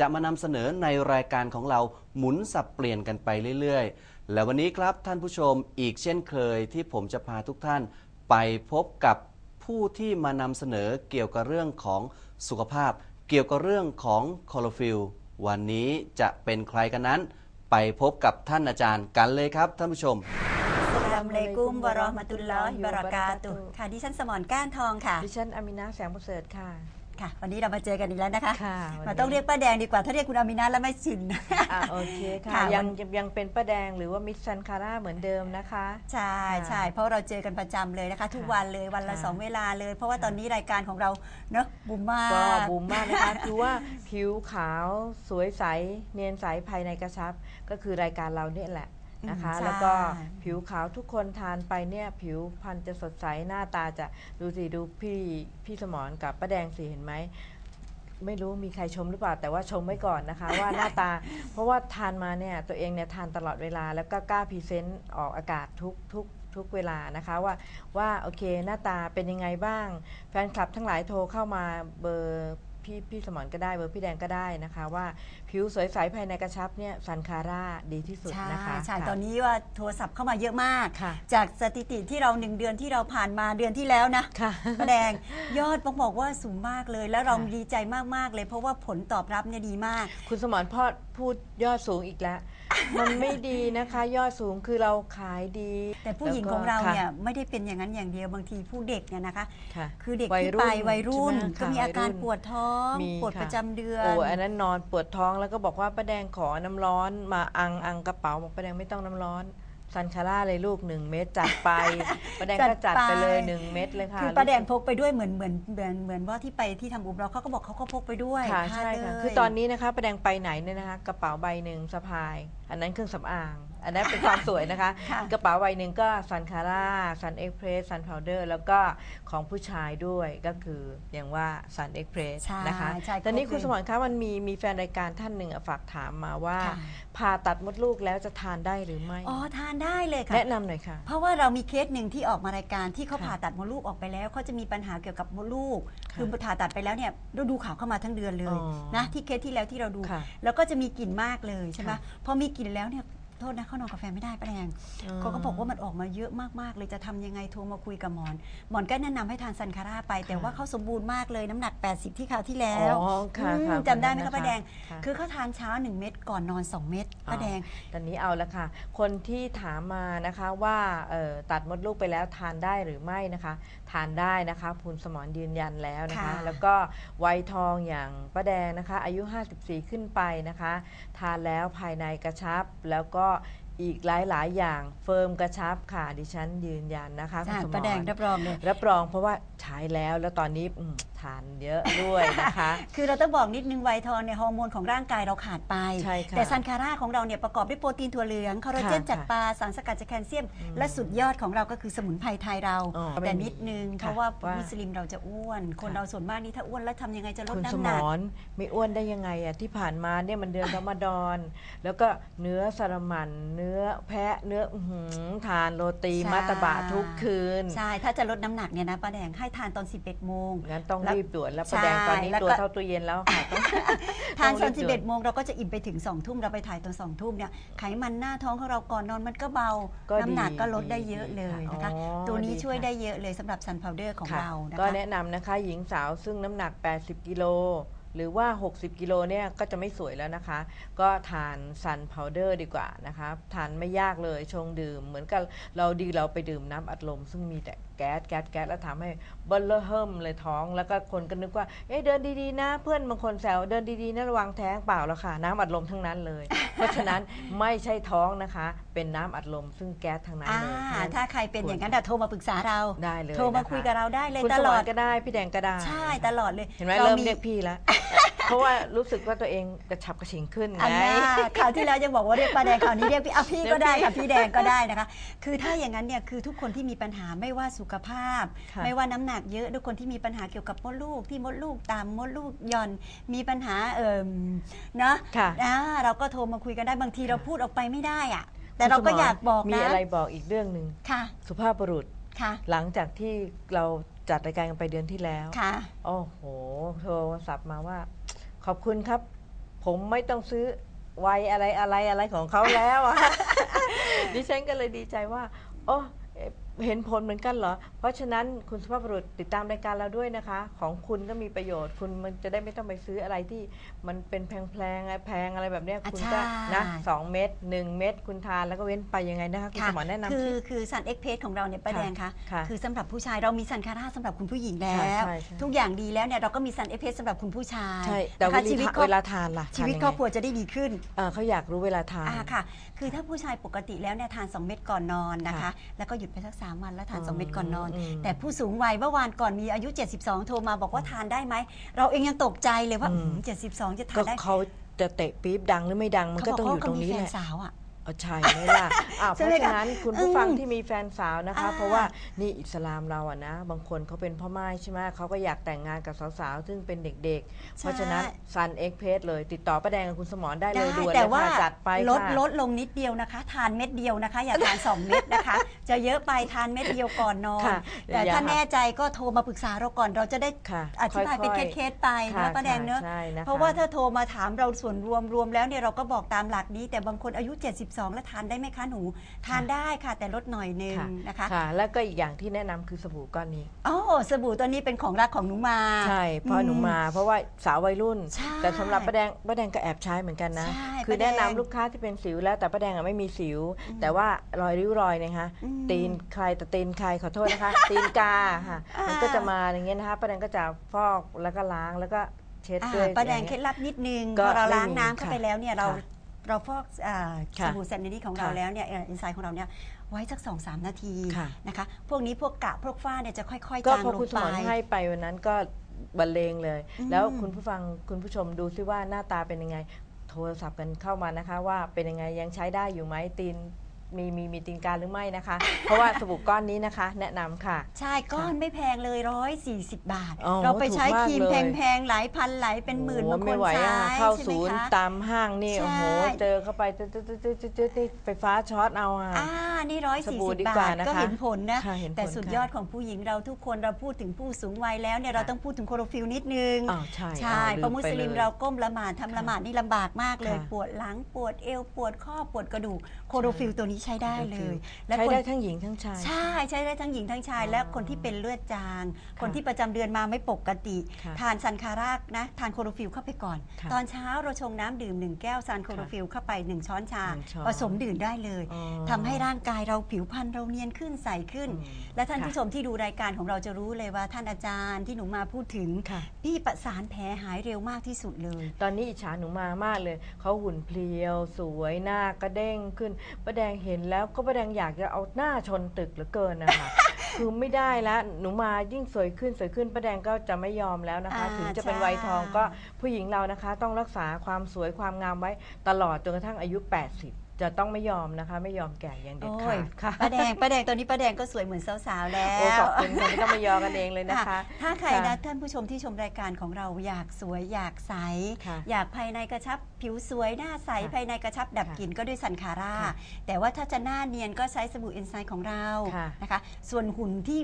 จะมานำเสนอในรายการของเราหมุนสับเปลี่ยนกันไปเรื่อยๆ และวันนี้ครับท่านผู้ชมอีกเช่นเคยที่ผมจะพาทุกท่านไปพบกับผู้ที่มานำเสนอเกี่ยวกับเรื่องของสุขภาพ เกี่ยวกับเรื่องของคลอโรฟิลวันนี้จะเป็นใครกันนั้น ไปพบกับท่านอาจารย์กันเลยครับท่านผู้ชมสลามเลยกุมวะเราะห์มะตุลลอฮิวะบะเราะกาตุฮ์ค่ะดิฉันสมรก้านทองค่ะ ดิฉันอามินาแสงประเสริฐค่ะ ค่ะ วันนี้เรามาเจอกันอีกแล้วนะคะค่ะวันนี้เราต้องเรียกป้าแดงดีกว่า ถ้าเรียกคุณอามินาแล้วไม่ชิน อะโอเคค่ะ ค่ะยังวันยังยังเป็นป้าแดงหรือว่ามิสซันคาร่าเหมือนเดิมนะคะ ใช่ใช่เพราะเราเจอกันประจำเลยนะคะ ทุกวันเลยวันละค่ะ สองเวลาเลย เพราะว่าตอนนี้รายการของเราเนอะบูมมาก ก็บูมมากนะคะ คือว่าผิวขาวสวยใส เนียนใสภายในกระชับ ก็คือรายการเราเนี่ยแหละ นะคะอืมใช่ แล้วก็ผิวขาวทุกคนทานไปเนี่ย ผิวพรรณจะสดใสหน้าตาจะดูสิดูพี่พี่สมรกับป้าแดงสิเห็นไหม ไม่รู้มีใครชมหรือเปล่า แต่ว่าชมไว้ก่อนนะคะ ว่าหน้าตา เพราะว่าทานมาเนี่ย ตัวเองเนี่ยทานตลอดเวลา แล้วก็กล้าพรีเซนต์ออกอากาศทุกทุกทุกเวลานะคะว่าว่าโอเคหน้าตาเป็นยังไงบ้าง แฟนคลับทั้งหลายโทรเข้ามาเบอร์ พี่พี่สมรก็ได้เบอร์พี่แดงก็ได้นะคะว่าผิวสวยใสภายในกระชับเนี่ยซันคาร่าดีที่สุดใช่นะคะใช่ค่ะ ตอนนี้ว่าโทรศัพท์เข้ามาเยอะมาก ค่ะ จากสถิติที่เราหนึ่งเดือนที่เราผ่านมาเดือนที่แล้วนะค่ะ ป้าแดงยอดต้องบอกว่าสูงมากเลย แล้วเราค่ะ ดีใจมากๆเลย เพราะว่าผลตอบรับเนี่ยดีมาก คุณสมรพ่อพูดยอดสูงอีกแล้ว มันไม่ดีนะคะ ยอดสูงคือเราขายดีแต่ผู้หญิงแล้วก็ของเราค่ะเนี่ยไม่ได้เป็นอย่างนั้นอย่างเดียวบางทีผู้เด็กเนี่ยนะคะ ค่ะคือเด็กวัยที่รุ่นไปวัยรุ่นใช่ไหมก็มีค่ะอาการวัยรุ่นปวดท้องมีปวดค่ะประจำเดือนโอ้อันนั้นนอนปวดท้องแล้วก็บอกว่าป้าแดงขอน้ำร้อนมาอังอังกระเป๋าบอกป้าแดงไม่ต้องน้ำร้อน ซันคาร่าเลยลูกหนึ่งเม็ดจัดไปป้าแดงก็จัดไปเลยหนึ่งเม็ดเลยค่ะคือป้าแดงพกไปด้วยเหมือนเหมือนเหมือนเหมือนว่าที่ไปที่ทำอุมเราเขาก็บอกเขาก็พกไปด้วยค่ะทานใช่ค่ะเลยคือตอนนี้นะคะป้าแดงไปไหนเนี่ยนะคะกระเป๋าใบหนึ่งสะพาย อันนั้นเครื่องสำอาง อันนั้นเป็นความสวยนะคะ ค่ะ กระเป๋าใบหนึ่งก็ซันคาร่าซันเอ็กเพรสซันพาวเดอร์แล้วก็ของผู้ชายด้วยก็คืออย่างว่าซันเอ็กเพรสใช่นะคะใช่ตอนนี้ครบคุณเลยสมรคะมันมีมีแฟนรายการท่านหนึ่งอะฝากถามมาว่า ค่ะ ผ่าตัดมดลูกแล้วจะทานได้หรือไม่ อ๋อทานได้เลยค่ะ แนะนำหน่อยค่ะ เพราะว่าเรามีเคสหนึ่งที่ออกมารายการที่เขาค่ะผ่าตัดมดลูกออกไปแล้วเขาจะมีปัญหาเกี่ยวกับมดลูกค่ะคือผ่าตัดไปแล้วเนี่ยเราดูข่าวเข้ามาทั้งเดือนเลยอ๋อนะที่เคสที่แล้วที่เราดู ค่ะแล้วก็จะมีกลิ่นมากเลยใช่ไหมค่ะพอมีกลิ่นแล้วเนี่ย โทษนะเขานอนกาแฟไม่ได้ป้าแดงอืมเขาก็บอกว่ามันออกมาเยอะมากๆเลยจะทำยังไงโทรมาคุยกับหมอนหมอนก็แนะนำให้ทานซันคาร่าไป แต่ว่าเขาสมบูรณ์มากเลยน้ำหนัก 80 ที่คราวที่แล้วอ๋อค่ะอืมค่ะจำได้ไหมคะป้าแดงค่ะคือเขาทานเช้า 1 เม็ดก่อนนอน 2 เม็ดป้าแดงตอนนี้เอาละค่ะ คนที่ถามมานะคะว่าเอ่อตัดมดลูกไปแล้วทานได้หรือไม่นะคะ ทานได้นะคะคุณสมรยืนยันแล้วนะคะ ค่ะ แล้วก็วัยทองอย่างป้าแดงนะคะ อายุ 54 ขึ้นไปนะคะ ทานแล้วภายในกระชับแล้วก็ อีกหลาย ๆ อย่างเฟิร์มกระชับค่ะดิฉันยืนยันนะคะคุณใช่สมรป้าแดงรับรองเลยรับรองเพราะว่าใช้แล้วแล้วตอนนี้อืมทานเยอะด้วยนะคะ คือเราต้องบอกนิดนึงไวท์ทองเนี่ยฮอร์โมนของร่างกายเราขาดไป ใช่ค่ะแต่ซันคาร่าของเราเนี่ยประกอบด้วยโปรตีนถั่วเหลืองคอลลาเจนค่ะจากปลาสารสกัดจากแคลเซียม อืมและสุดยอดของเราก็คือสมุนไพรไทยเรา อ๋อแต่นิดนึงค่ะเพราะว่าว่ามุสลิมเราจะอ้วน คนค่ะ เราส่วนมากนี่ถ้าอ้วนแล้วทำยังไงจะลดคุณสน้ำมหนัก รไม่อ้วนได้ยังไงอะที่ผ่านมาเนี่ยมันเดือนรอมฎอนแล้วก็เนื้อสารมันเนื้อแพะเนื้ออื้อหือทานโรตีใช่ มัตตบะทุกคืน ใช่ ถ้าจะลดน้ำหนักเนี่ยนะป้าแดงให้ทานตอน 11โมง งั้นต้องแล้วรีบด่วนแล้วใช่ประแดงตอนนี้แล้วก็ ตัวเท่าตู้เย็นแล้วค่ะต้อง ทานตอนรีบด่วน11โมงเราก็จะอิ่มไปถึง2ทุ่มเราไปถ่ายตอน2ทุ่มเนี่ยไขมันหน้าท้องของเราก่อนนอนมันก็เบา ก็ดีน้ำหนักก็ลดดีได้เยอะเลยดีนะคะ อ๋อตัวนี้ดีช่วยค่ะได้เยอะเลยสำหรับซันพาวเดอร์ของค่ะเรานะก็คะ แนะนำนะคะ หญิงสาวซึ่งน้ำหนัก 80 กิโล หรือว่า 60 กิโลเนี่ยก็จะไม่สวยแล้วนะคะ ก็ทานซันพาวเดอร์ดีกว่านะคะ ทานไม่ยากเลยชงดื่ม เหมือนกับเราดีเราไปดื่มน้ำอัดลมซึ่งมีแต่ แก๊สแก๊สแก๊สแล้วทำให้เบลเลอร์เฮิมเลยท้อง แล้วก็คนก็นึกว่าเอ๊ะเดินดีๆนะ เพื่อนบางคนแซวเดินดีๆนะระวังแท้งเปล่าแล้วค่ะ น้ำอัดลมทั้งนั้นเลย เพราะฉะนั้นไม่ใช่ท้องนะคะ เป็นน้ำอัดลมซึ่งแก๊สทั้งนั้นอ่าเลยเพระฉะนั้นถ้าใครเป็นอย่างนั้นแต่โทรมาปรึกษาเราได้เลยโทรมานะคะคุยกับเราได้เลยคุณตสลมอรดก็ได้พี่แดงก็ได้ใช่ตลอดเลยเห็นไหมาเริ่มมีเรียกพี่แล้วเพราะว่ารู้สึกว่าตัวเองกระฉับกระเฉงขึ้นอันไงน่าคราวที่แล้วยังบอกว่าเรียกป้าแดงคราวนี้เรียกพี่อะพี่ก็ได้เรียกพี่ค่ะพี่แดงก็ได้นะคะ คือถ้าอย่างนั้นเนี่ยคือทุกคนที่มีปัญหาไม่ว่าสุขภาพ ค่ะไม่ว่าน้ำหนักเยอะทุกคนที่มีปัญหาเกี่ยวกับมดลูกที่มดลูกตามมดลูกหย่อน มีปัญหาเอ่มเนาะค่ะ อ่าเราก็โทรมาคุยกันได้บางทีเราพูดออกไปไม่ได้อะแต่เราก็อยากบอกมีนะอะไรบอกอีกเรื่องหนึ่งค่ะสุภาพบุรุษ ค่ะหลังจากที่เราจัดรายการกันไปเดือนที่แล้ว ค่ะ โอ้โห โทรศัพท์มาว่า ขอบคุณครับ ผมไม่ต้องซื้อไวอะไรอะไรอะไรของเขาแล้วอะ ดิฉันก็เลยดีใจว่า โอ้ เอ่อเห็นผลเหมือนกันเหรอ เพราะฉะนั้นคุณสุภาพบุรุษติดตามรายการเราด้วยนะคะ ของคุณก็มีประโยชน์ คุณมันจะได้ไม่ต้องไปซื้ออะไรที่มันเป็นแพงแพงๆแพงอะไรแบบเนี้ยอะคุณก็ใช่นะสองเม็ดหนึ่งเม็ดคุณทานแล้วก็เว้นไปยังไงนะคะคุณสมรแนะนำคือสิคือซันเอ็กเพสของเราเนี่ยป้าค่ะแดงคะค่ะคือสำหรับผู้ชายเรามีซันคาร่าสำหรับคุณผู้หญิงแล้วใช่ใช่ใช่ทุกอย่างดีแล้วเนี่ยเราก็มีซันเอ็กเพสสำหรับคุณผู้ชายใช่แต่นะคะเวชีวิตลาครอบเวลาทานล่ะชีวิตทานยังไงครอบครัวจะได้ดีขึ้นเอ่อเขาอยากรู้เวลาทานอ่าค่ะ คือถ้าผู้ชายปกติแล้วเนี่ยทาน 2 เม็ดก่อนนอนนะคะ ค่ะแล้วก็หยุดไปสักสามวันแล้วทานอืม2เม็ดก่อนนอน อืมแต่ผู้สูงวัยเมื่อวานก่อนมีอายุ 72 โทรมาบอกว่าทานได้ไหม เราเองยังตกใจเลยว่าอืม อืม72 จะทาก็นได้เขาจะเตะปี๊บดังหรือไม่ดังมันก็ต้องอยู่ตรงนี้เขาแหบกละ เขาก็มีแฟนสาวอะเอา ใช่ไหมล่ะอ่าเพใช่ไหมราะฉะคะนั้นคุณผู้ฟังอืมที่มีแฟนสาวนะคะ อ่าเพราะว่านี่อิสลามเราอะนะ บางคนเขาเป็นพ่อไม้ใช่ไหมเขาก็อยากแต่งงานกับสาวๆ ซึ่งเป็นเด็กๆ เพราะฉะนั้นซันเอ็กเพสเลย ติดต่อป้าแดงกับคุณสมรได้เลยด่วนแต่เลยว่าค่ะจัดไปลดค่ะลดลงนิดเดียวนะคะ ทานเม็ดเดียวนะคะ อย่าทาน 2 เม็ดนะคะ จะเยอะไปทานเม็ดเดียวก่อนนอน ค่ะแต่อย่าถ้าหักแน่ใจก็โทรมาปรึกษาเราก่อนเราจะได้ค่ะอธิบายเป็นค่อยๆเคสๆไปค่ะนะป้าแดงเนอะใช่นะคะเพราะว่าถ้าโทรมาถามเราส่วนรวมรวมแล้วเนี่ยเราก็บอกตามหลักนี้ แต่บางคนอายุ 72แล้วทานได้ไหมคะหนู ทานได้ค่ะแต่ลดหน่อยนึงค่ะนะคะค่ะ แล้วก็อีกอย่างที่แนะนำคือสบู่ก้อนนี้ อ๋อสบู่ตัวนี้เป็นของรักของหนูมา ใช่เพราะหนูมาเพราะว่าสาววัยรุ่น ใช่แต่สำหรับป้าแดงป้าแดงก็แอบใช้เหมือนกันนะ ใช่คือป้าแดงแนะนำลูกค้าที่เป็นสิวแล้วแต่ป้าแดงอะไม่มีสิว แต่ว่ารอยริ้วรอยเนะคะอืมตีนใครแต่ตีนใครขอโทษนะคะ ตีนกาค่ะอ่ามั มันก็จะมาอย่างเงี้ยนะคะป้าแดงก็จะฟอกแล้วก็ล้างแล้วก็เช็ดอ่าด้วยป้าแดงอย่เคล็ดลับนิดนึง ก็พอเราไม่ล้างมีน้ำเข้าไปค่ะแล้วเนี่ยเราค่ะ เราฟอกอ่าค่ะสบู่แซนนี่ของเราค่ะแล้วเนี่ยเอนไซม์ของเราเนี่ยไว้สักสองสามนาทีค่ะ นะคะพวกนี้พวกกระพวกฝ้าเนี่ยจะค่อยๆก็จางพอลคุณงสไปมรให้ไปวันนั้นก็บรรเลงเลย อืม แล้วคุณผู้ฟังคุณผู้ชมดูซิว่าหน้าตาเป็นยังไง โทรศัพท์กันเข้ามานะคะ ว่าเป็นยังไงยังใช้ได้อยู่ไหมตีน มีมีมีตีนกาหรือไม่นะคะ เพราะว่าสบู่ก้อนนี้นะคะ แนะนำค่ะ ใช่ก้อนไม่แพงเลยร้อยสี่สิบบาท อ๋อเราไปใช้ถูกมากครีมเลย แพงๆ หลายพันหลายเป็นหมื่นบางคไม่นไหวใช้อะเข้าใช่ไหมศูนย์คะ ตามห้างนี่ใช่ โอ้โหเจอเข้าไปจืดจืดจืดจืดจืดนี่ไฟฟ้าช็อตเอาอะ อ่านี่ร้อยสสี่บู่สิบดีบากว่าทนะคะก็เห็นผลนะ ค่ะเห็นผลแต่สุดค่ะยอดของผู้หญิงเราทุกคนเราพูดถึงผู้สูงวัยแล้วเนี่ยเราค่ะต้องพูดถึงโคโรฟิลนิดนึงอ้าวใช่ใช่อ้าวเพราะมุสลิมไปยเราก้มละหมาดทำละหมาดนี่ลำบากมากเลย ค่ะ ปวดหลังปวดเอวปวดข้อปวดกระดูก โคโรฟิลตัวนี้ใช้ได้เลย และใช้คนได้ทั้งหญิงทั้งชาย ใช่ใช้ได้ทั้งหญิงทั้งชายอ๋อและคนที่เป็นเลือดจาง คนที่ประจำเดือนมาไม่ปกติ ค่ะทานซันคารากนะทานโคโรฟิลเข้าไปก่อน ค่ะตอนเช้าเราชงน้ำดื่มหนึ่งแก้วซันโคโรฟิลเข้าไปหนึ่งช้อนชาหนึ่งช้อน ผสมดื่มได้เลยอ๋อ ทำให้ร่างกายเราผิวพรรณเราเนียนขึ้นใสขึ้น อืมและท่านค่ะ ผู้ชมที่ดูรายการของเราจะรู้เลยว่าท่านอาจารย์ที่หนูมาพูดถึงค่ะ พี่ประสานแผลหายเร็วมากที่สุดเลย ตอนนี้อิจฉาหนูมามากเลย เขาหุ่นเพรียว สวยหน้ากระเด้งขึ้นป้าแดงเห็นแล้วก็ป้าแดงอยากจะเอาหน้าชนตึกเหลือเกินนะคะ คือไม่ได้แล้วหนูมายิ่งสวยขึ้นสวยขึ้นป้าแดงก็จะไม่ยอมแล้วนะคะ อ่าถึงจะเป็นใช่วัยทองก็ผู้หญิงเรานะคะ ต้องรักษาความสวยความงามไว้ตลอดจนกระทั่งอายุ 80 จะต้องไม่ยอมนะคะ ไม่ยอมแก่อย่างเด็ดโอ้ขายดค่ะป้าแดงป้าแดงตอนนี้ป้าแดงก็สวยเหมือนสาวๆแล้โอ้วขอบคุณค่ะไม่ต้องมายอกันเองเลยนะคะ ถ้าใครค่ะนะท่านผู้ชมที่ชมรายการของเราอยากสวยอยากใส ค่ะอยากภายในกระชับผิวสวยหน้าใสค่ะภายในกระชับดับค่ะกลิ่นก็ด้วยสันคาร่า ค่ะแต่ว่าถ้าจะหน้าเนียนก็ใช้สบู่เอนไซม์ของเราค่ะ นะคะ ส่วนหุ่นที่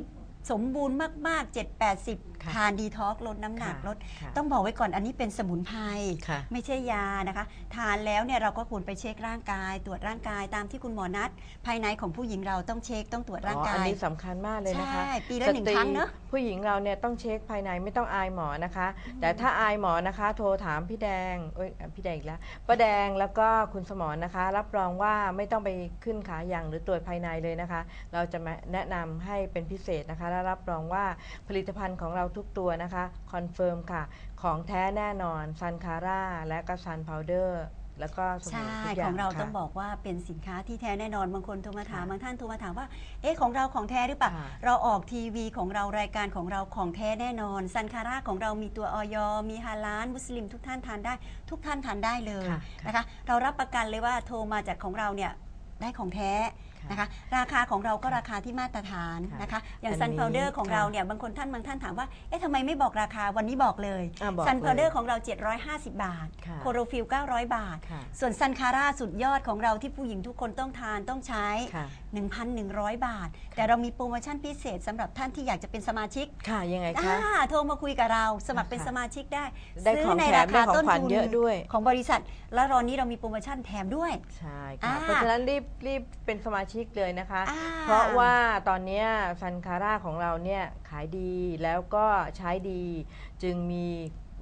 สมบูรณ์มาก ๆ 7 80 ค่ะทานดีท็อกลดน้ำหนักค่ะลด ค่ะต้องบอกไว้ก่อนอันนี้เป็นสมุนไพรค่ะ ไม่ใช่ยานะคะ ทานแล้วเนี่ยเราก็ควรไปเช็คร่างกาย ตรวจร่างกายตามที่คุณหมอนัด ภายในของผู้หญิงเราต้องเช็คต้องตรวจร่างอ๋ออักานยนี้สำคัญมากเลยนะคะใช่ปีละหนึ่งสตครั้งเนอะผู้หญิงเราเนี่ยต้องเช็คภายในไม่ต้องอายหมอนะคะ แต่ถ้าอายหมอนะคะ โทรถามพี่แดงเอ้ยพี่แดงอีกแล้วป้าแดงแล้วก็คุณสมรนะคะ รับรองว่าไม่ต้องไปขึ้นขาอย่างหรือตรวจภายในเลยนะคะ เราจะมาแนะนำให้เป็นพิเศษนะคะ และรับรองว่าผลิตภัณฑ์ของเราทุกตัวนะคะคอนเฟิร์มค่ะ ของแท้แน่นอนซันคาร่าและก็ซันพาวเดอร์ แล้วก็สบู่ใช่ทุกอย่ของเราค่ะ ต้องบอกว่าเป็นสินค้าที่แท้แน่นอนบางคนโทรมาถามค่ะบางท่านโทรมาถามว่า เอ๊ะของเราของแท้หรือเปล่าค่ะเราออกทีวีของเรารายการของเราของแท้แน่นอนซันคาร่าของเรามีตัวออยมีฮาลานมุสลิมทุกท่านทานได้ ทุกท่านทานได้เลยค่ะ นะคะ เรารับประกันเลยว่าโทรมาจากของเราเนี่ยได้ของแท้ค่ะ นะคะราคาของเราก็ราคาที่มาตรฐานค่ะนะคะอย่างอันซันนี้พาวเดอร์ของค่ะเราเนี่ยบางคนท่านบางท่านถามว่าเอ๊ะทำไมไม่บอกราคาวันนี้บอกเลยอะบอกซันพาวเดอเลยร์ของเรา 750 บาทค่ะโคโรฟิล900 บาทค่ะส่วนซันคาร่าสุดยอดของเราที่ผู้หญิงทุกคนต้องทานต้องใช้ค่ะ 1,100 บาท แต่เรามีโปรโมชั่นพิเศษสำหรับท่านที่อยากจะเป็นสมาชิกค่ะยังไงอ่าคะโทรมาคุยกับเรา สมัครเป็นค่ะสมาชิกได้ ได้ซื้ของในแถรามได้คาของต้นขวัญทุนเยอะด้วย ของบริษัท แล้วตอนนี้เรามีโปรโมชั่นแถมด้วย ใช่อ่าค่ะเพราะฉะนั้นรีบรีบเป็นสมาชิกเลยนะคะ อ่า เพราะว่าตอนเนี้ซันคาร่าของเราเนี่ยขายดีแล้วก็ใช้ดีจึงมี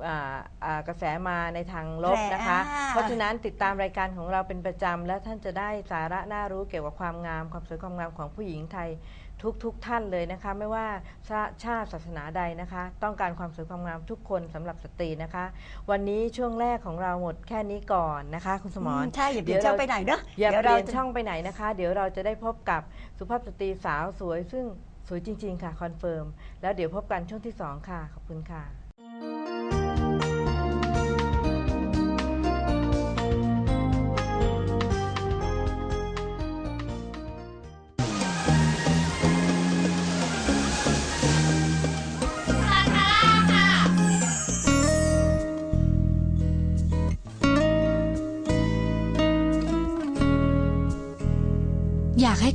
อ่าอ่ากระแสมาในทางลบนะคะอ่าเพราะฉะนั้นติดตามรายการของเราเป็นประจำ และท่านจะได้สาระน่ารู้เกี่ยวกับความงาม ความสวยความงามของผู้หญิงไทยทุกทุกท่านเลยนะคะ ไม่ว่าชาชาติศาสนาใดนะคะ ต้องการความสวยความงามทุกคนสำหรับสตรีนะคะ วันนี้ช่วงแรกของเราหมดแค่นี้ก่อนนะคะ คุณสมร ใช่ อย่าเปลี่ยนเจ้าไปไหนเนอะอย่าเดี๋ยวเปเราลี่ยนจะ ช่องไปไหนนะคะ เดี๋ยวเราจะได้พบกับสุภาพสตรีสาวสวยซึ่งสวยจริง ๆ ค่ะ คอนเฟิร์ม แล้วเดี๋ยวพบกันช่วงที่ 2 ค่ะ ขอบคุณค่ะ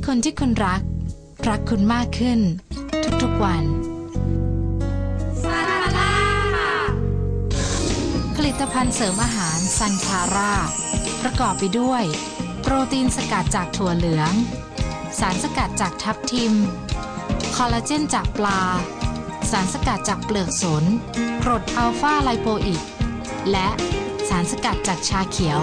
คนที่คุณรัก รักคุณมากขึ้น ทุกๆวันผลิตภัณฑ์เสริมอาหารซันคาร่าประกอบไปด้วย โปรตีนสกัดจากถั่วเหลือง สารสกัดจากทับทิม คอลลาเจนจากปลา สารสกัดจากเปลือกสนกรดอัลฟาไลโปอิก และสารสกัดจากชาเขียว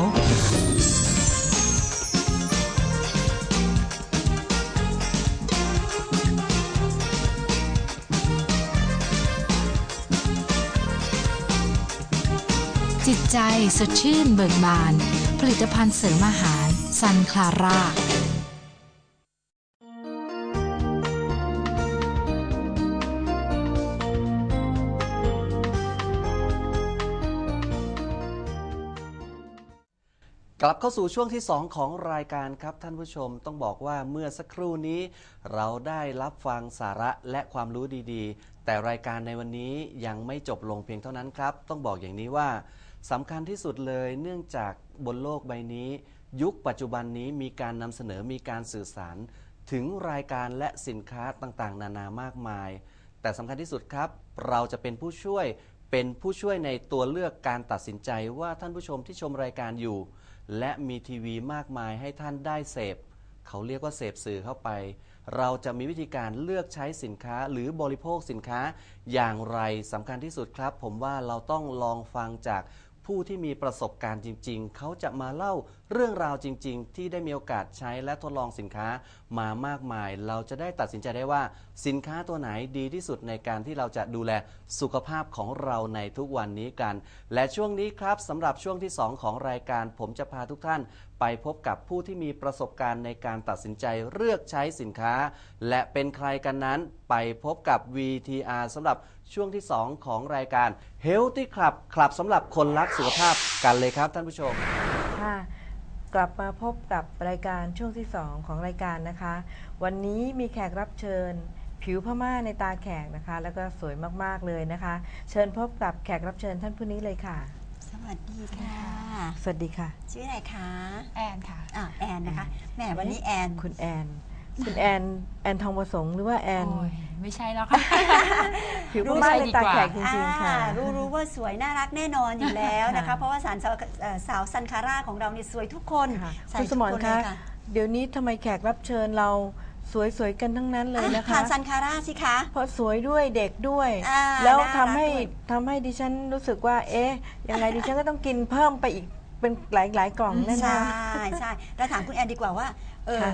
ใจสดชื่นเบิกบาน ผลิตภัณฑ์เสริมอาหารซันคลาร่ากลับเข้าสู่ช่วงที่ 2 ของรายการครับท่านผู้ชมต้องบอกว่าเมื่อสักครู่นี้ เราได้รับฟังสาระและความรู้ดีๆ แต่รายการในวันนี้ยังไม่จบลงเพียงเท่านั้นครับ ต้องบอกอย่างนี้ว่า สำคัญที่สุดเลยเนื่องจากบนโลกใบนี้ ยุคปัจจุบันนี้มีการนำเสนอมีการสื่อสาร ถึงรายการและสินค้าต่างๆ นานามากมาย แต่สำคัญที่สุดครับ เราจะเป็นผู้ช่วยเป็นผู้ช่วยในตัวเลือกการตัดสินใจว่าท่านผู้ชมที่ชมรายการอยู่ และมีทีวีมากมายให้ท่านได้เสพ เขาเรียกว่าเสพสื่อเข้าไป เราจะมีวิธีการเลือกใช้สินค้าหรือบริโภคสินค้าอย่างไรสำคัญที่สุดครับ ผมว่าเราต้องลองฟังจาก ผู้ที่มีประสบการณ์จริง ๆ เขาจะมาเล่าเรื่องราวจริง ๆ ที่ได้มีโอกาสใช้และทดลองสินค้ามามากมาย เราจะได้ตัดสินใจได้ว่า สินค้าตัวไหนดีที่สุดในการที่เราจะดูแลสุขภาพของเราในทุกวันนี้กัน และช่วงนี้ครับสำหรับช่วงที่ 2 ของรายการ ผมจะพาทุกท่าน ไปพบกับผู้ที่มีประสบการณ์ในการตัดสินใจเลือกใช้สินค้า และเป็นใครกันนั้นไปพบกับ VTR สำหรับช่วงที่ 2 ของรายการ Healthy Club คลับสำหรับคนรักสุขภาพกันเลยครับท่านผู้ชมค่ะ กลับมาพบกับรายการช่วงที่ 2 ของรายการนะคะ วันนี้มีแขกรับเชิญ ผิวพม่าในตาแขกนะคะ แล้วก็สวยมากๆเลยนะคะ เชิญพบกับแขกรับเชิญท่านผู้นี้เลยค่ะ สวัสดีค่ะ สวัสดีค่ะ ชื่ออะไรคะ แอนค่ะอะแอนนะคะแหมวันนี้แอนคุณแอน คุณแอนแอนทองประสงค์หรือว่าแอน โอ้ยไม่ใช่แล้วค่ะ ผิวพรู้ม่าใจในดีตากว่าแขกจริงๆค่ะ อ่ารู้รู้ว่าสวยน่ารักแน่นอนอยู่แล้วนะคะ ค่ะ เพราะว่าสารสาวเอ่อสาวซันคาร่าของเราเนี่ยสวยทุกคนค่ะใส่คุณสมรทุกคะ เลยเดี๋ยวนี้ทำไมแขกรับเชิญเราสวยๆกันทั้งนั้นเลยอะนะคะทานซันคาร่าสิคะ เพราะสวยด้วยเด็กด้วย อ่าแล้วน่ารักทำให้ด้วย ทำให้ดิฉันรู้สึกว่า เอ๊ะยังไงดิฉันก็ต้องกินเพิ่มไปอีกเป็นหลายๆกล่องแน่ใช่ๆใช่แล้วถามคุณแอนดีกว่าว่าเออค่ะ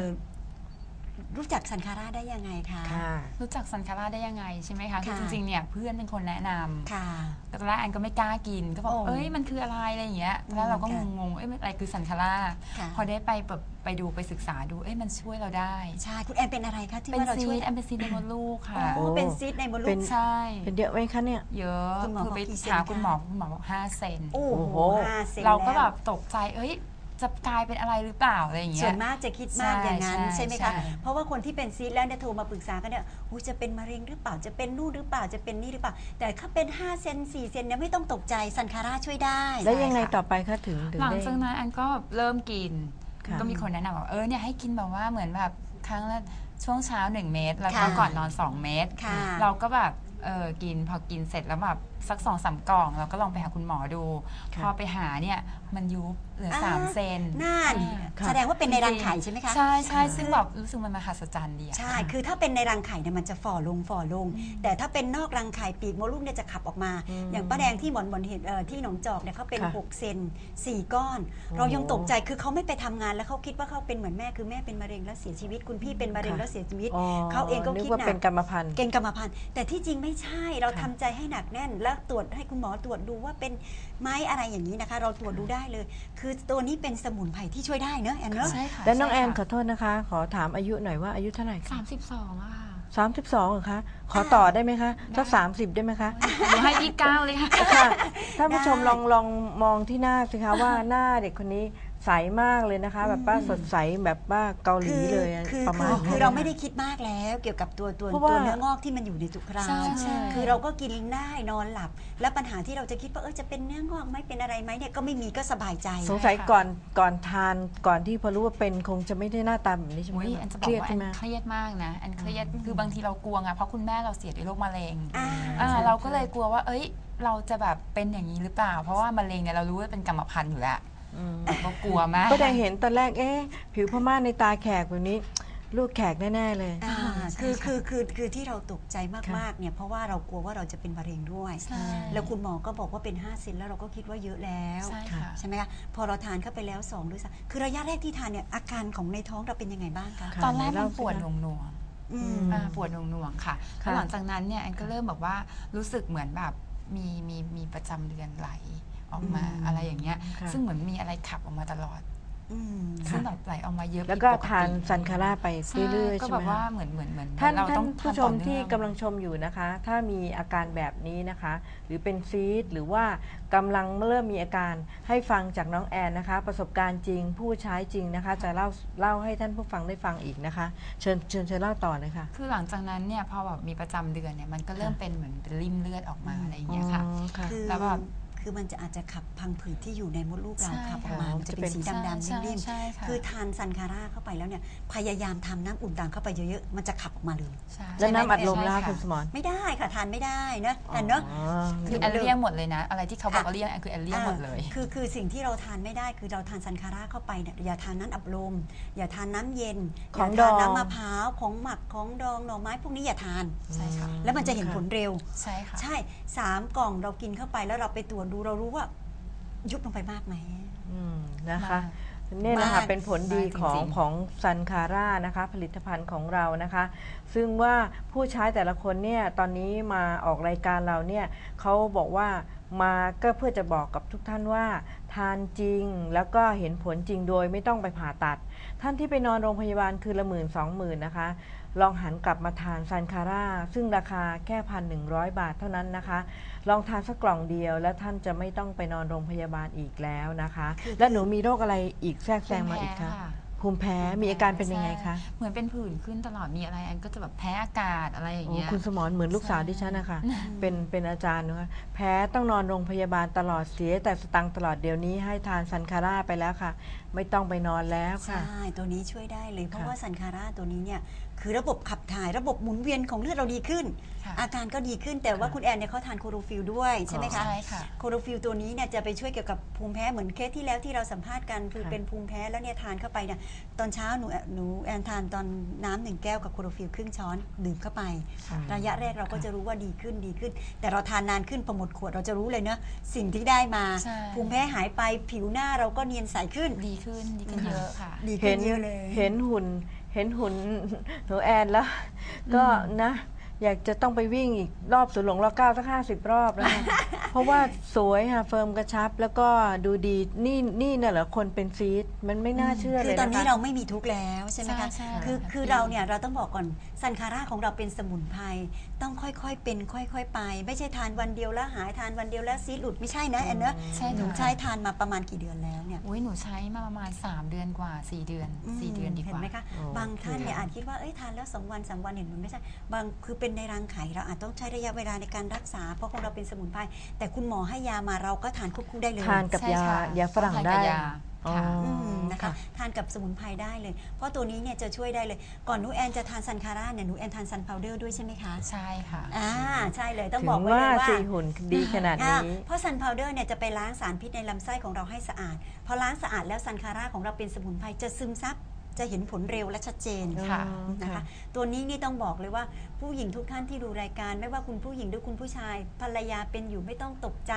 รู้จักซันคาร่าได้ยังไงคะ ค่ะ รู้จักซันคาร่าได้ยังไงใช่ไหมคะคือค่ะจริงๆเนี่ยเพื่อนเป็นคนแนะนำค่ะ แต่ตอนแรกแอนก็ไม่กล้ากินก็บอกโอ้เอ้ยมันคืออะไรอะไรอย่างเงี้ยแล้วเราก็ค่ะ งงๆเอ้ยมันอะไรคือซันคาร่าค่ะพอได้ไปแบบไปดูไปศึกษาดูเอ้ยมันช่วยเราได้ใช่คุณแอนเป็นอะไรคะที่เป็นว่าเราซีช่วยดแอนเป็นซีดในมดลูกค่ะโอ้เป็นซีดในมดลูเป็ก น ใช่ เป็นเยอะไหมคะเนี่ย เยอะคุณหมอคือไปบอกกี่เซนหาคะคุณหมอคุณหมอบอกห้าเซน โอ้โอ้โหโห ห้าซนเราก็ล้วแบบตกใจ เอ้ย จะกลายเป็นอะไรหรือเปล่าอะไรอย่างเงี้ส่วย นมากจะคิดมากใช่อย่างนั้น ใช่ใช่ไหมคะ ใช่เพราะว่าคนที่เป็นซีดแล้วเนี่ยโทรมาปรึกษากันเนี่ยอุ๊ยจะเป็นมะเร็งหรือเปล่าจะเป็นนู่นหรือเปล่าจะเป็นนี่หรือเปล่า แต่ถ้าเป็น5เซน4เซนเนี่ยไม่ต้องตกใจซันคาร่าช่วยได้ แล้วยังไงค่ะต่อไปคะถึงถึงหลังได้ จากนั้นแอนก็เริ่มกิน ค่ะ ก็มีคนแนะนำว่าเออเนี่ยให้กินแบบว่าเหมือนแบบครั้งละช่วงเช้า 1 เม็ดแล้วก็ค่ะก่อนนอน 2 เม็ดค่ะ เราก็แบบเออกินพอกินเสร็จแล้วแบบ สักสองสามกล่อง เราก็ลองไปหาคุณหมอดูค่ะพอไปหาเนี่ยมันยุบเหลืออาสามเซนนั่นค่ะแสดงว่าเป็นในรังไข่ใช่ไหมคะใช่ใช่ซึ่งแบบรู้สึกมันมหัศจรรย์ดีอะใช่ คือถ้าเป็นในรังไข่เนี่ยมันจะฝ่อลงฝ่อลง แต่ถ้าเป็นนอกรังไข่ปีกมดลูกเนี่ยจะขับออกมาอืมอย่างป้าแดงที่หมอนหมอนเห็นเอ่อที่หนองจอกเนี่ยเขาเป็นค่ะ6เซน4 ก้อนโอ้เรายังตกใจคือเขาไม่ไปทำงานแล้วเขาคิดว่าเขาเป็นเหมือนแม่คือแม่เป็นมะเร็งแล้วเสียชีวิตคุณพี่เป็นมะเร็งค่ะแล้วเสียชีวิตอ๋อเขาเองก็นึคิดว่าหนัเป็นกกรรมพันธุ์เก่งกรรมพันธุ์แต่ที่จริงไม่ใช่เราค่ะทำใจให้หนักแน่นแล้วตรวจให้คุณหมอตรวจดูว่าเป็นไม้อะไรอย่างนี้นะคะ เราตรวจดูได้เลย คือตัวนี้เป็นสมุนไพรที่ช่วยได้เนอะแอนเนอะใช่ค่ะแล้วน้องแอนขใช่อโทษนะคะ ขอถามอายุหน่อยว่าอายุเท่าไหร่ค่ะคะสามสิบสองอะค่ะสามสิบสองเหรอคะ ขอต่อได้ไหมคะสักสามสิบได้ไหมคะ หนูให้พี่ก้าวเลยค่ะ ค่ะท่านผู้ชมได้ลองลองมองที่หน้าสิคะว่าหน้าเด็กคนนี้ ใสมากเลยนะคะ แบบว่าสดใสแบบว่าเกาหลีคือเลยคือประมาณคือนี้คือเราไม่ได้คิดมากแล้วเกี่ยวกับตัวตัวเพราะตัวว่าเนื้องอกที่มันอยู่ในจุกคราวใช่ใช่ คือเราก็กินได้นอนหลับ และปัญหาที่เราจะคิดว่าเออจะเป็นเนื้องอกไหมเป็นอะไรไหมเนี่ยก็ไม่มีก็สบายใจ สงสัยใช่ค่ะก่อนก่อนทานก่อนที่พอรู้ว่าเป็นคงจะไม่ได้หน้าตาแบบนี้ใช่ไหมอุ้ยแอนจะบเคอกรียดว่าแอใช่นไหม เครียดมากนะแอนเครียดคือบางทีเรากลัวไงเพราะคุณแม่เราเสียด้วยโรคมะเร็งอ่า อ่าใช่เราก็เลยกลัวว่า เอ้ย เราจะแบบเป็นอย่างนี้หรือเปล่า เพราะว่ามะเร็งเนี่ยเรารู้ว่าเป็นกรรมพันธุ์อยู่แล้ว อืมก็กลัวมากก็ได้เห็นตอนแรกเอ๊ะผิวพม่าในตาแขกแบบนี้ ลูกแขกแน่ๆเลย อ่าใช่คือค่ะคือคือคือที่เราตกใจค่ะมากๆเนี่ยเพราะว่าเรากลัวว่าเราจะเป็นมะเร็งด้วย ใช่แล้วคุณหมอก็บอกว่าเป็น5เซนแล้วเราก็คิดว่าเยอะแล้ว ใช่ค่ะ ใช่ไหมคะพอเราทานเข้าไปแล้ว2ด้วยซ้ำคือระยะแรกที่ทานเนี่ยอาการของในท้องเราเป็นยังไงบ้างคะค่ะ ตอนแรกไหนมัเล่านสิปวดคะหน่วงอือืมมๆอ่าปวดหน่วงๆค่ะค่ะ แล้วหลังจากนั้นเนี่ยแอนก็เริ่มแบบว่ารู้สึกเหมือนแบบมีมีมีประจำเดือนไหล ออกมาอืมอะไรอย่างเงี้ย ค่ะ ซึ่งเหมือนมีอะไรขับออกมาตลอด อืมซึ่งแบบไหลออกมาเยอะแล้วก็ผิดปติทานซันคาร่าไปใช่เรื่อยๆก็ใช่แบไหมบว่าคะเหมือนเหมือนเหมือนท่านเราท่าต้นองผู้ชทำต่มอเนื่องที่กำลังชมอยู่นะคะ ถ้ามีอาการแบบนี้นะคะ หรือเป็นซีดหรือว่ากำลังเริ่มมีอาการให้ฟังจากน้องแอนนะคะ ประสบการณ์จริงผู้ใช้จริงนะคะ จะเล่าเล่าให้ท่านผู้ฟังได้ฟังอีกนะคะ เชิญเชิญเชิญเล่าต่อเลยค่ะคือหลังจากนั้นเนี่ยพอแบบมีประจำเดือนเนี่ยมันก็เริ่มเป็นเหมือนเป็นริ่มเลือดออกมาอะไรอย่างเงี้ยค่ะ อ๋อค่ะ คือแล้วแบบ คือมันจะอาจจะขับพังผืดที่อยู่ในมดลูกเราใช่ขับออกมาค่ะมันจะเป็นสีดำๆใช่ริ่มใช่ใช่ๆคือทานซันคาร่าเข้าไปแล้วเนี่ยพยายามทำน้ำอุ่นต่างเข้าไปเยอะๆมันจะขับออกมาเลย ใช่แล้วน้ำอัดลมใช่ล่ะค่ะคุณสมรไม่ได้ค่ะทานไม่ได้นะอันเนาะ อ๋อ คือแอนเลี่ยงหมดเลยนะ อะไรที่เขาบอกค่ะว่าเลี่ยงแอนคือแอนเลี่ยงหมดเลย อ่าคือคือสิ่งที่เราทานไม่ได้คือเราทานซันคาร่าเข้าไปเนี่ยอย่าทานน้ำอัดลม อย่าทานน้ำเย็นของอย่าทานดองน้ำมะพร้าวของหมักของดองหน่อไม้พวกนี้อย่าทาน ใช่ค่ะ แล้วมันจะเห็นผลเร็ว ใช่ค่ะ ใช่สามกล่องเรากินเข้าไปแล้วเราไปตรวจดูเรารู้ว่ายุบลงไปมากไหมอืมนะคะ มาก เนี่ยนะคะมากเป็นผลดีมากจริงๆของของซันคาร่านะคะ ผลิตภัณฑ์ของเรานะคะ ซึ่งว่าผู้ใช้แต่ละคนเนี่ยตอนนี้มาออกรายการเราเนี่ยเขาบอกว่ามาก็เพื่อจะบอกกับทุกท่านว่า ทานจริงแล้วก็เห็นผลจริงโดยไม่ต้องไปผ่าตัด ท่านที่ไปนอนโรงพยาบาลคือละหมื่นสองหมื่นนะคะ ลองหันกลับมาทานซันคาร่าซึ่งราคาแค่พันหนึ่งร้อยบาทเท่านั้นนะคะ ลองทานสักกล่องเดียวแล้วท่านจะไม่ต้องไปนอนโรงพยาบาลอีกแล้วนะคะ แล้วหนูมีโรคอะไรอีกแทรกแซงมาอีกคะภูมิแพ้มีอาการเป็นยังไงคะใช่เหมือนเป็นผื่นขึ้นตลอดมีอะไรแอนก็จะแบบแพ้อากาศอะไรอย่างโอ้เงี้ยคุณสมรเหมือนลูกสาวดิฉันนะคะเป็นเป็นอาจารย์นะคะแพ้ต้องนอนโรงพยาบาลตลอดเสีย แต่สตังค์ตลอดเดี๋ยวนี้ให้ทานซันคาร่าไปแล้วค่ะ ไม่ต้องไปนอนแล้วค่ะใช่ตัวนี้ช่วยได้เลยเพราะค่ะว่าซันคาร่าตัวนี้เนี่ย คือระบบขับถ่ายระบบหมุนเวียนของเลือดเราดีขึ้น ค่ะอาการก็ดีขึ้นแต่ว่าคุณแอนเนี่ยเขาทานโคโรฟิลด้วยใช่ไหมคะใช่ค่ะ โคโรฟิลตัวนี้เนี่ยจะไปช่วยเกี่ยวกับภูมิแพ้เหมือนเคสที่แล้วที่เราสัมภาษณ์กันคือค่ะ เป็นภูมิแพ้แล้วเนี่ยทานเข้าไปเนี่ยตอนเช้าหนูหนูแอนทานตอนน้ำหนึ่งแก้วกับโคโรฟิลครึ่งช้อนดื่มเข้าไประยะแรกเราก็จะรู้ว่าดีขึ้นดีขึ้น แต่เราทานนานขึ้นพอหมดขวดเราจะรู้เลยเนอะสิ่งที่ได้มา ใช่ ภูมิแพ้หายไปผิวหน้าเราก็เนียนใสขึ้น ดีขึ้นดีขึ้นเยอะค่ะ ดีเห็ขึ้นนเยอะเลย เห็นหุ่น เห็นหุ่นหนูแอนแล้ว ก็นะ อยากจะต้องไปวิ่งอีกรอบสวนหลวงรอบเก้าสักห้าสิบรอบแล้วค่ะเพราะว่าสวยค่ะเฟิร์มกระชับแล้วก็ดูดีนี่นี่น่ะเหรอคนเป็นซีดมันไม่น่าเชื่อคืเลอยตอนนะนี้คะ เราไม่มีทุกข์แล้วใช่ไหมคะ ใช่ใช่ คือค่ะคือเราเนี่ยเราต้องบอกก่อน ซันคาร่าของเราเป็นสมุนไพรต้องค่อยๆเป็น ค่อยๆไป ไม่ใช่ทานวันเดียวแล้วหายทานวันเดียวแล้วซีดหลุดไม่ใช่นะแอนเนอะใช่หนูค่ะใช้ทานมาประมาณกี่เดือนแล้วเนี่ยอุ้ยหนูใช้มาประมาณ 3 เดือนกว่า 4 เดือน 4 เดือนดีกเห็นว่า ไหมคะ โอเค บางท่านเนี่ยอาจคิดว่าเอ้ยทานแล้วสองวันสามวันเห็นมันไม่ใช่ บางคือเป็นในรังไข่เราอาจต้องใช้ระยะเวลาในการรักษา เพราะของเราเป็นสมุนไพรแต่คุณหมอให้ยามาเราก็ทานควบคู่ได้เลย ทานกับใช่ยาค่ะยาฝรั่งต้องทานได้กับยาอ๋อ ค่ะ อืมนะคะทานกับสมุนไพรได้เลย เพราะตัวนี้เนี่ยจะช่วยได้เลย ก่อนหนูแอนจะทานซันคาร่าเนี่ยหนูแอนทานซันพาวเดอร์ด้วยใช่ไหมคะ ใช่ค่ะ อ่าใช่เลยต้องถึบอกงไว้ว่าเลยว่า สีหุ่นดีขนาดอ่านี้ เพราะซันพาวเดอร์เนี่ยจะไปล้างสารพิษในลำไส้ของเราให้สะอาด พอล้างสะอาดแล้วซันคาร่าของเราเป็นสมุนไพรจะซึมซับ จะเห็นผลเร็วและชัดเจนค่ะ นะคะ ตัวนี้นี่ต้องบอกเลยว่าผู้หญิงทุกท่านที่ดูรายการ ไม่ว่าคุณผู้หญิงหรือคุณผู้ชายภรรยาเป็นอยู่ไม่ต้องตกใจ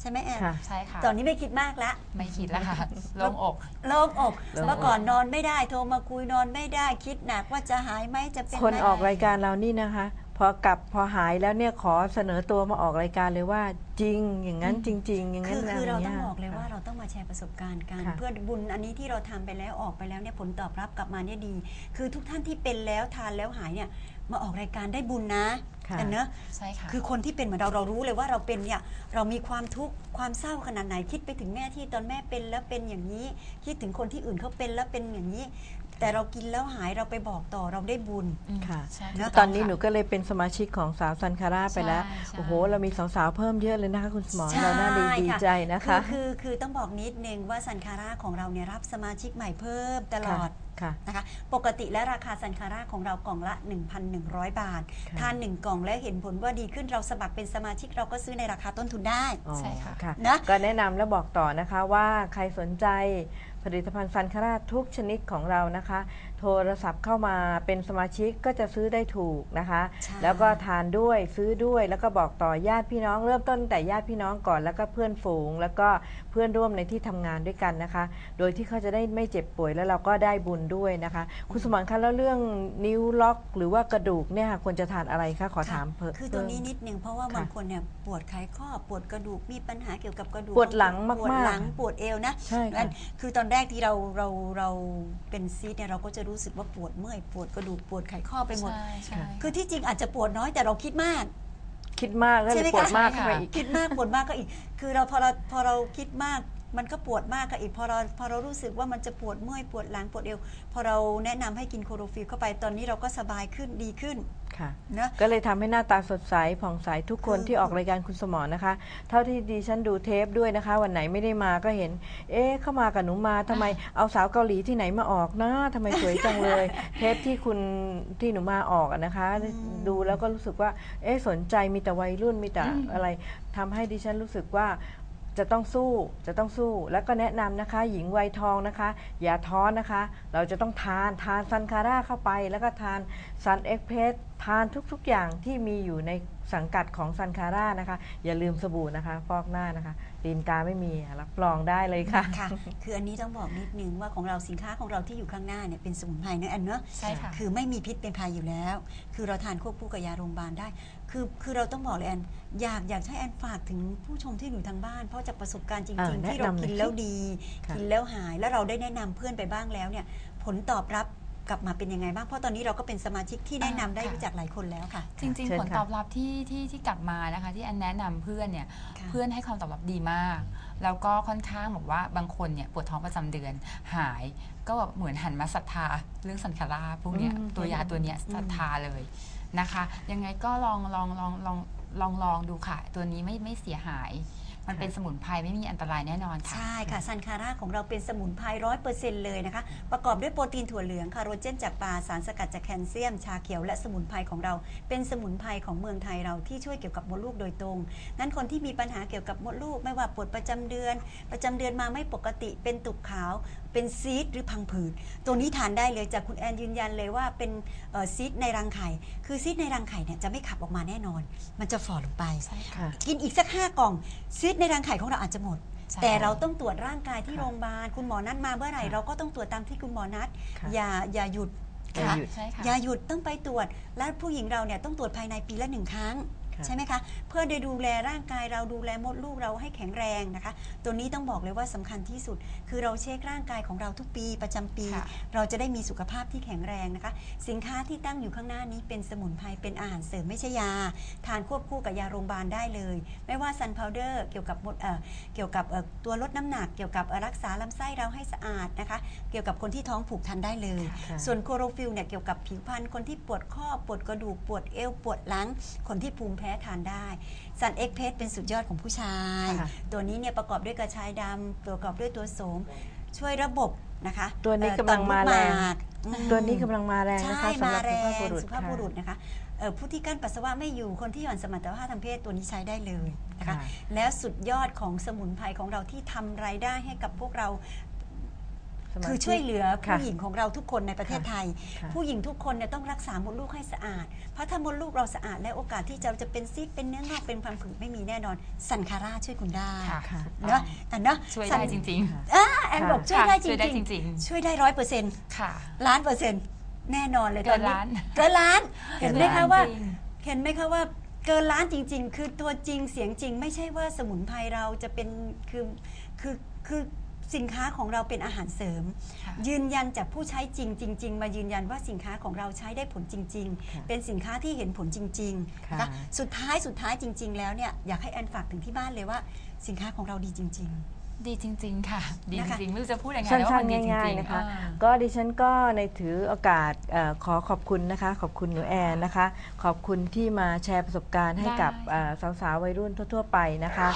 ใช่ไหมแอนค่ะ ใช่ค่ะ ตอนนี้ไม่คิดมากละไม่คิดแล้วค่ะโล่งอก โล่งอกโล่งอก เมื่อก่อนนอนไม่ได้โทรมาคุยนอนไม่ได้คิดหนักว่าจะหายไหมจะเป็นคนไหมออกรายการเรานี่นะคะ พอกลับพอหายแล้วเนี่ยขอเสนอตัวมาออกรายการเลยว่าจริงอย่างนั้นจริง ๆ อย่างนั้คืนอคือเราย่ต้องยบอกเลยว่าเราต้องมาแชร์ประสบการณ์กันค่ะ เพื่อบุญอันนี้ที่เราทำไปแล้วออกไปแล้วเนี่ยผลตอบรับกลับมาเนี่ยดี คือทุกท่านที่เป็นแล้วทานแล้วหายเนี่ยมาออกรายการได้บุญนะค่ะ อันเนอะ ใช่ค่ะ คือคนที่เป็นเหมือนเราเรารู้เลยว่าเราเป็นเนี่ยเรามีความทุกข์ความเศร้าขนาดไหนคิดไปถึงแม่ที่ตอนแม่เป็นแล้วเป็นอย่างนี้ คิดถึงคนที่อื่นเขาเป็นแล้วเป็นอย่างนี้ แต่เรากินแล้วหายเราไปบอกต่อเราได้บุญค่ะ ใช่เนอะถูกตงอนนี้ค่ะหนูก็เลยเป็นสมาชิกของสาวซันคาร่าไปแล้ว ใช่ใช่ โอ้โห เรามีสาวๆเพิ่มเยอะเลยนะคะคุณสมรใช่เราน่าดีดีค่ะใจนะคะ คือคือคือต้องบอกนิดนึงว่าซันคาร่าของเราเนี่ยรับสมาชิกใหม่เพิ่มตลอดค่ะ นะคะ ปกติและราคาซันคาร่าของเรากล่องละ 1,100 บาท ค่ะ ทาน 1 กล่องแล้วเห็นผลว่าดีขึ้นเราสมัครเป็นสมาชิกเราก็ซื้อในราคาต้นทุนได้ อ๋อใช่ค่ะค่ะนะก็แนะนำและบอกต่อนะคะว่าใครสนใจ ผลิตภัณฑ์ซันคาร่าทุกชนิดของเรานะคะ โทรศัพท์เข้ามาเป็นสมาชิกก็จะซื้อได้ถูกนะคะ ใช่ แล้วก็ทานด้วยซื้อด้วยแล้วก็บอกต่อญาติพี่น้องเริ่มต้นแต่ญาติพี่น้องก่อนแล้วก็เพื่อนฝูง แล้วก็เพื่อนร่วมในที่ทำงานด้วยกันนะคะ โดยที่เขาจะได้ไม่เจ็บป่วยแล้วเราก็ได้บุญด้วยนะคะ คุณสมรคะแล้วเรื่องนิ้วล็อก หรือว่ากระดูกเนี่ยค่ะควรจะทานอะไรคะขอถามเพิ่ม คือตรงนี้นิดนึงเพราะว่าค่ะบางคนเนี่ยปวดไขข้อปวดกระดูกมีปัญหาเกี่ยวกับกระดูกปวดหลังมากๆปวดหลังปวดเอวนะใช่ค่ะงั้นคือตอนแรกที่เราเราเราเป็นซีดเนี่ยเราก็จะรู้สึกว่าปวดเมื่อยปวดกระดูกปวดไขข้อไปหมด ใช่ใช่ คือที่จริงอาจจะปวดน้อยแต่เราคิดมาก คิดมากก็เลใช่ยไหมปวดคะ มากใช่เข้าไปค่ะอีก คิดมากปวดมากก็อีก คือเราพอเราพอเราคิดมาก มันก็ปวดมากก็อีกพอเราพอเรารู้สึกว่ามันจะปวดเมื่อยปวดหลังปวดเอวพอเราแนะนำให้กินโคโรฟิลเข้าไปตอนนี้เราก็สบายขึ้นดีขึ้นค่ะนะก็เลยทำให้หน้าตาสดใสผ่องใสทุกคนคือที่ออกรายการคุณสมรนะคะ เท่าที่ดิฉันดูเทปด้วยนะคะ วันไหนไม่ได้มาก็เห็น เอ๊ะเข้ามากับหนูมาทำไมเอาสาวเกาหลีที่ไหนมาออกนะทำไมสวยจังเลย เทปที่คุณที่หนูมาออกอะนะคะ ดูแล้วก็รู้สึกว่าเอ๊ะสนใจมีแต่วัยรุ่นมีแต่อะไรทำให้ดิฉันรู้สึกว่า จะต้องสู้จะต้องสู้ แล้วก็แนะนำนะคะ หญิงวัยทองนะคะ อย่าท้อนะคะ เราจะต้องทานทานซันคาร่าเข้าไป แล้วก็ทานซันเอ็กเพสทานทุกๆอย่างที่มีอยู่ในสังกัดของซันคาร่านะคะ อย่าลืมสบู่นะคะ ฟอกหน้านะคะตีนกาไม่มีรับรองได้เลยค่ะค่ะ คืออันนี้ต้องบอกนิดนึงว่าของเราสินค้าของเราที่อยู่ข้างหน้าเนี่ยเป็นสมุนไพรเนอะแอนเนอะใช่ค่ะคือไม่มีพิษเป็นภัยอยู่แล้ว คือเราทานควบคู่กับยาโรงพยาบาลได้ คือคือเราต้องบอกเลยแอนอยากอยากให้แอนฝากถึงผู้ชมที่อยู่ทางบ้าน เพราะจากประสบการณ์จอ่าริง ๆ ที่แนะเรานำหน่อยกินแล้วสิดีค่ะกินแล้วหายแล้วเราได้แนะนำเพื่อนไปบ้างแล้วเนี่ย ผลตอบรับกลับมาเป็นยังไงบ้าง เพราะตอนนี้เราก็เป็นสมาชิกที่แนะนำได้อ่าค่ะรู้จักหลายคนแล้วค่ะ จริงเชิญๆผลค่ะตอบรับที่ที่ที่กลับมานะคะ ที่อันแนะนำเพื่อนเนี่ยค่ะเพื่อนให้ความตอบรับดีมาก แล้วก็ค่อนข้างแบบว่าบางคนเนี่ยปวดท้องประจำเดือนหาย ก็แบบเหมือนหันมาศรัทธาเรื่องสันคาราพวกเนี้ยอืม ตัวยาตัวเนี้ยศรัทธาเลยนะคะ ยังไงก็ลองลองลองลองลองลองดูค่ะ ตัวนี้ไม่ไม่เสียหาย มันเป็นสมุนไพรไม่มีอันตรายแน่นอนค่ะ ใช่ค่ะซันคาร่าของเราเป็นสมุนไพรร้อยเปอร์เซ็นต์เลยนะคะ ประกอบด้วยโปรตีนถั่วเหลืองคาร์โรเจนจากปลาสารสกัดจากแคลเซียม ชาเขียวและสมุนไพรของเรา เป็นสมุนไพรของเมืองไทยเราที่ช่วยเกี่ยวกับมดลูกโดยตรงนั้นคนที่มีปัญหาเกี่ยวกับมดลูก ไม่ว่าปวดประจำเดือน ประจำเดือนมาไม่ปกติเป็นตุกขาวเป็นซีดหรือพังผืดตัวนี้ทานได้เลยจากคุณแอนยืนยันเลยว่าเป็นเอ่อซีดในรังไข่ คือซีดในรังไข่เนี่ยจะไม่ขับออกมาแน่นอน มันจะฝ่อลงไปใช่ค่ะค่ะกินอีกสักห้ากล่องซีดในรังไข่ของเราอาจจะหมดใช่แต่เราต้องตรวจร่างกายที่ค่ะโรงพยาบาล คุณหมอนัดมาเมื่อไหร่ค่ะเราก็ต้องตรวจตามที่คุณหมอนัดค่ะอย่าอย่าหยุดอย่าค่ะหยุดใช่ค่ะอย่าหยุดต้องไปตรวจ และผู้หญิงเราเนี่ยต้องตรวจภายในปีละหนึ่งครั้งค่ะ ใช่ไหมคะ เพื่อได้ดูแลร่างกายเราดูแลมดลูกเราให้แข็งแรงนะคะ ตัวนี้ต้องบอกเลยว่าสำคัญที่สุด คือเราเช็คร่างกายของเราทุกปีประจำปีค่ะเราจะได้มีสุขภาพที่แข็งแรงนะคะ สินค้าที่ตั้งอยู่ข้างหน้านี้เป็นสมุนไพรเป็นอาหารเสริมไม่ใช่ยา ทานควบคู่กับยาโรงพยาบาลได้เลย ไม่ว่าซันพาวเดอร์เกี่ยวกับมดเอ่อเกี่ยวกับเอ่อตัวลดน้ำหนัก เกี่ยวกับเอ่อรักษาลำไส้เราให้สะอาดนะคะ เกี่ยวกับคนที่ท้องผูกทานได้เลยค่ะส่วนโคโรฟิลเนี่ยเกี่ยวกับผิวพรรณคนที่ปวดข้อปวดกระดูกปวดเอวปวดหลังคนที่ภูมิแพ้ทานได้ซันเอ็กเพสเป็นสุดยอดของผู้ชาย ค่ะ ตัวนี้เนี่ยประกอบด้วยกระชายดำประกอบด้วยตัวโสม ช่วยระบบนะคะตัวนี้เอ่อกำลังมาแรงต่อมลูกหมากอืม ตัวนี้กำลังมาแรงนะใช่คะสำมาหรับแรสุภาพบุงรุษสุภาพบุรุษค่ะนะคะเอ่อผู้ที่กั้นปัสสาวะไม่อยู่คนที่หย่อนสมรรถภาพทางเพศตัวนี้ใช้ได้เลยนะคะค่ะแล้วสุดยอดของสมุนไพรของเราที่ทำรายได้ให้กับพวกเรา สมาธิคือช่วยเหลือค่ะผู้หญิงของเราทุกคนในประเทศไทย ค่ะ ผู้หญิงทุกคนเนี่ยต้องรักษามดลูกให้สะอาด เพราะถ้ามดลูกเราสะอาดและโอกาสที่จะจะเป็นซีดเป็นเนื้องอกเป็นพังผืดไม่มีแน่นอน สันคาร่าช่วยคุณได้ค่ะค่ะเนาะอันเนาะช่วยสัได้นจริง อ่าแอนบอกช่วยได้จช่วยได้ริงจริงๆ ช่วยได้ร้อยเปอร์เซ็นต์ๆ ค่ะ ล้านเปอร์เซ็นต์แน่นอนเลยเกิตอนนนี้ล้าน เกินล้านเกิเห็นนไหมล้านคะว่า จริง เห็นไหมคะว่าเกินล้านจริง ๆ คือตัวจริงเสียงจริง ไม่ใช่ว่าสมุนไพรเราจะเป็นคือคือคือ สินค้าของเราเป็นอาหารเสริมค่ะยืนยันจากผู้ใช้จริงจริง ๆ มายืนยันว่าสินค้าของเราใช้ได้ผลจริงค่ะๆเป็นสินค้าที่เห็นผลจริงๆค่ะนะคะสุดท้ายสุดท้ายจริง ๆ แล้วเนี่ยอยากให้แอนฝากถึงที่บ้านเลยว่า สินค้าของเราดีจริงดีจริง ๆ ค่ะ ดีนะคะจริงๆ ไม่รู้จะพูดยังไงสั้แล้วว่านมันดีจๆง่ายริงๆๆนะคะอ่าก็ดิฉันก็ในถือโอกาสเออขอขอบคุณนะคะ ขอบคุณหนูแอนนะคะ ขอบคุณที่มาแชร์ประสบการณ์ให้กับได้เอ่อสาวๆ วัยรุ่นทั่ว ๆ ไปนะคะ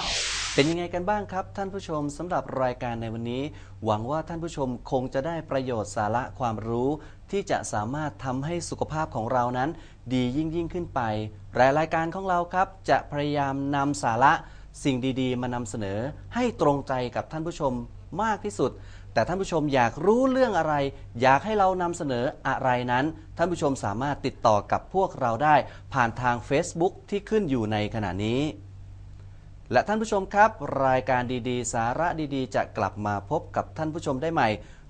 เป็นยังไงกันบ้างครับ ท่านผู้ชมสำหรับรายการในวันนี้ หวังว่าท่านผู้ชมคงจะได้ประโยชน์สาระความรู้ ที่จะสามารถทำให้สุขภาพของเรานั้น ดียิ่งยิ่งขึ้นไปรายรายการของเราครับ จะพยายามนำสาระสิ่งดีๆ มานำเสนอ ให้ตรงใจกับท่านผู้ชมมากที่สุด แต่ท่านผู้ชมอยากรู้เรื่องอะไร อยากให้เรานำเสนออะไรนั้น ท่านผู้ชมสามารถติดต่อกับพวกเราได้ ผ่านทาง Facebook ที่ขึ้นอยู่ในขณะนี้ และท่านผู้ชมครับ รายการดีๆ สาระดีๆ จะกลับมาพบกับท่านผู้ชมได้ใหม่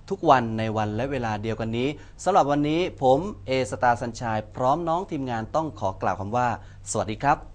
ทุกวันในวันและเวลาเดียวกันนี้สำหรับวันนี้ผมเอสตาสัญชัยพร้อมน้องทีมงานต้องขอกล่าวคำว่า สวัสดีครับ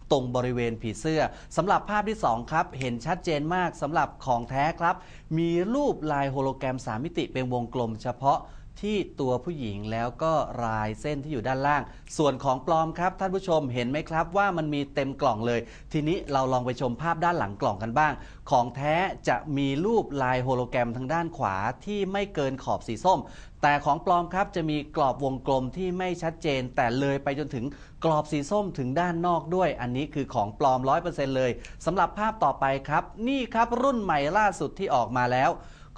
ตรงบริเวณผีเสื้อสำหรับภาพที่ 2 ครับ เห็นชัดเจนมากสำหรับของแท้ครับ มีรูปลายโฮโลแกรม 3 มิติเป็นวงกลมเฉพาะที่ตัวผู้หญิงแล้วก็ลายเส้นที่อยู่ด้านล่าง ส่วนของปลอมครับท่านผู้ชมเห็นไหมครับว่ามันมีเต็มกล่องเลย ทีนี้เราลองไปชมภาพด้านหลังกล่องกันบ้าง ของแท้จะมีรูปลายโฮโลแกรมทางด้านขวาที่ไม่เกินขอบสีส้ม แต่ของปลอมครับจะมีกรอบวงกลมที่ไม่ชัดเจน แต่เลยไปจนถึงกรอบสีส้มถึงด้านนอกด้วย อันนี้คือของปลอม 100%เลยสำหรับภาพต่อไปครับ นี่ครับรุ่นใหม่ล่าสุดที่ออกมาแล้ว